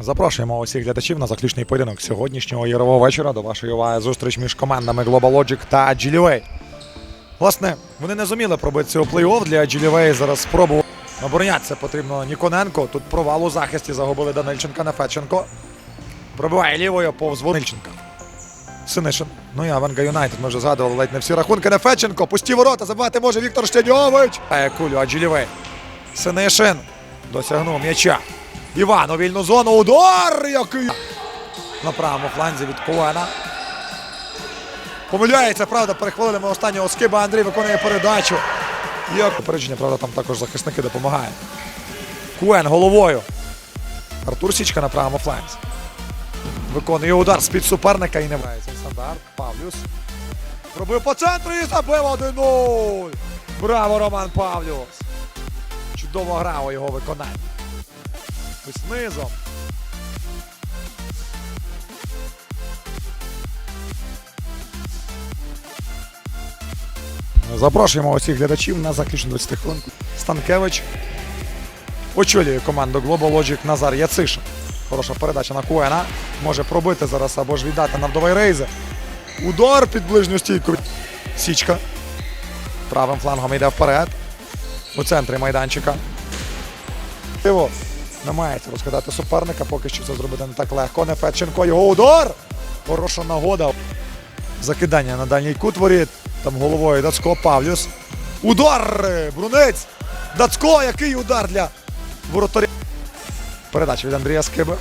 Запрошуємо усіх глядачів на заключний поєдинок сьогоднішнього ігрового вечора. До вашої уваги зустріч між командами Global Logic та Agilivay. Власне, вони не зуміли пробитися у плей-офф для Agilivay. Зараз спробував оборонятися потрібно Ніконенко. Тут провал у захисті загубили Данильченка Нефеченко. Пробиває лівою повз Вонильченка. Синишин. Ну і Аванга Юнайтед. Ми вже згадували ледь не всі рахунки. Нефеченко. Пусті ворота. Забивати може Віктор Штяньович. Е, Кулю Аджилівей. Синишин. Досягнув м'яча. Іван у вільну зону. Удар! Який! На правому фланзі від Куена. Помиляється, правда, перехвалили ми останнього скиба. Андрій виконує передачу. Як попередження, правда, там також захисники допомагають. Куен головою. Артур Січка на правому фланзі. Виконує удар з-під суперника і не врається. Стандарт. Павлюс. Пробив по центру і забив 1-0. Браво, Роман Павлюс. Чудово грав у його виконанні. Ось низом. Запрошуємо усіх глядачів на заключну 20 хвилин. Станкевич очолює команду Global Logic Назар Яцишин. Хороша передача на Куена. Може пробити зараз або ж віддати на рейзе. Удар під ближню стійку. Січка. Правим флангом йде вперед. У центрі майданчика. Його намагається розкидати суперника, поки що це зробити не так легко. Нефедченко, його удар! Хороша нагода. Закидання на дальній кут воріт. Там головою Дацько Павлюс. Удар! Брунець! Дацько, який удар для воротаря. Передача від Андрія Скиби.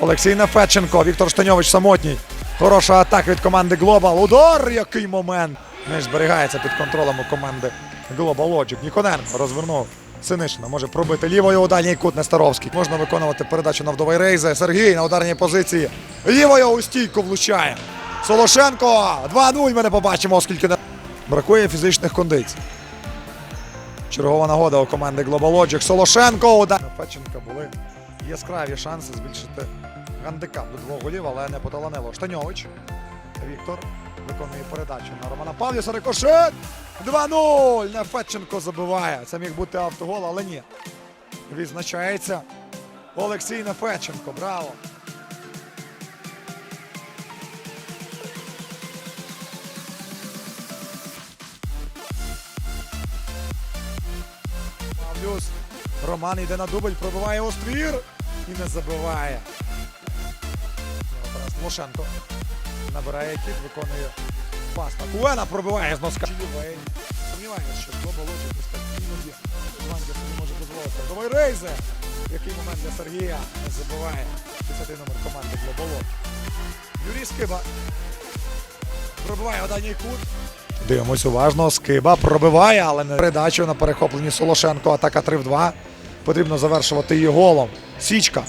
Олексій Нефедченко, Віктор Штаньович самотній. Хороша атака від команди Глобал. Удар! Який момент! М'яч зберігається під контролем у команди Global Logic. Ніконенко розвернув Синишина. Може пробити лівою у дальній кут Нестеровський. Можна виконувати передачу на вдовий рейзе. Сергій на ударній позиції. Лівою у стійку влучає. Солошенко. 2-0 ми не побачимо, оскільки не бракує фізичних кондицій. Чергова нагода у команди Global Logic. Солошенко. Удар. У Федченка були яскраві шанси збільшити гандикап до двох голів, але не поталанило. Штаньович. Віктор виконує передачу на Романа Павлюса. Рикошет. 2-0. Нефедченко забиває. Це міг бути автогол, але ні. Відзначається Олексій Нефедченко. Браво. Павлюс. Роман йде на дубль, пробиває оствір і не забиває. Зараз Тимошенко набирає кіт, виконує пас на Куена, пробиває з носка. Сумніваємося, що Глоба Лоджик перспективно є. Команді собі може дозволити. Давай Рейзе! Який момент для Сергія не забиває 10 номер команди Глоба Лоджик. Юрій Скиба пробиває дальній кут. Дивимось уважно. Скиба пробиває, але не передачу на перехопленні Солошенко. Атака 3 в 2. Потрібно завершувати її голом. Січка.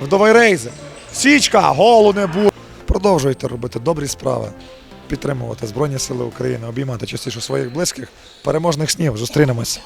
Вдовий рейзи. Січка! Голу не буде. Продовжуйте робити добрі справи. Підтримувати Збройні Сили України, обіймати частіше своїх близьких. Переможних снів. Зустрінемось.